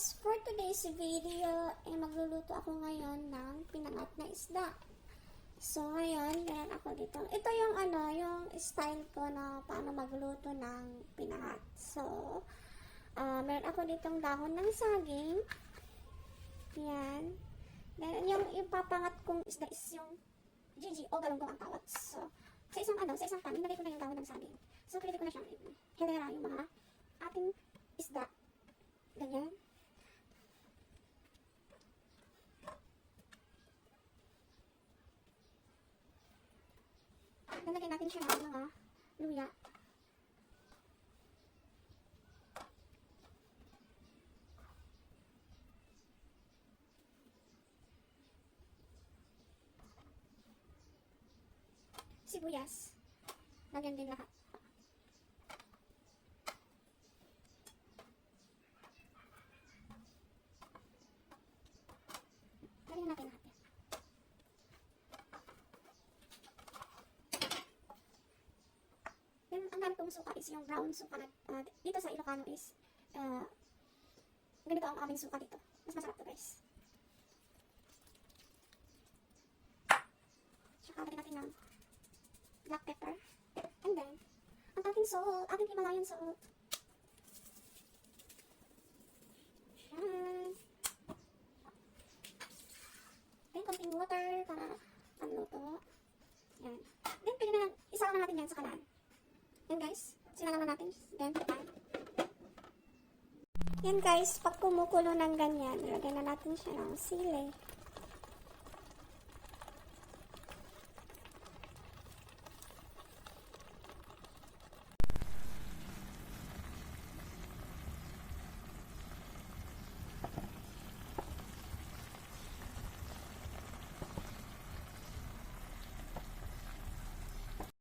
guys, for today's video, eh, magluluto ako ngayon ng pinangat na isda. So, ngayon, meron ako dito. Ito yung ano, yung style ko na paano magluto ng pinangat. So, ah, meron ako ditong dahon ng saging. Yan. Then, yung ipapangat kong isda is yung Gigi o galunggong ang tawag. So, sa isang ano, sa isang pan, nilagay ko na yung dahon ng saging. So, pwede ko na siyang hilera yung mga ating isda. Ganyan. Lalagyan natin siya ng mga luya. Sibuyas. Lagyan din lahat. Lagyan natin lahat kong suka is yung brown suka na ah, dito sa Ilocano is uh, ganito ang aming suka dito. Mas masarap to guys. Tsaka lagyan natin ng black pepper. And then, ang ating salt, ating Himalayan salt. Yan. Then, konting water para panluto. Yan. Then, pwede na lang, isa lang natin yan sa kalan. Yan guys, sinala na natin. Then, pan. Yan guys, pag kumukulo ng ganyan, lagyan na natin siya ng sili.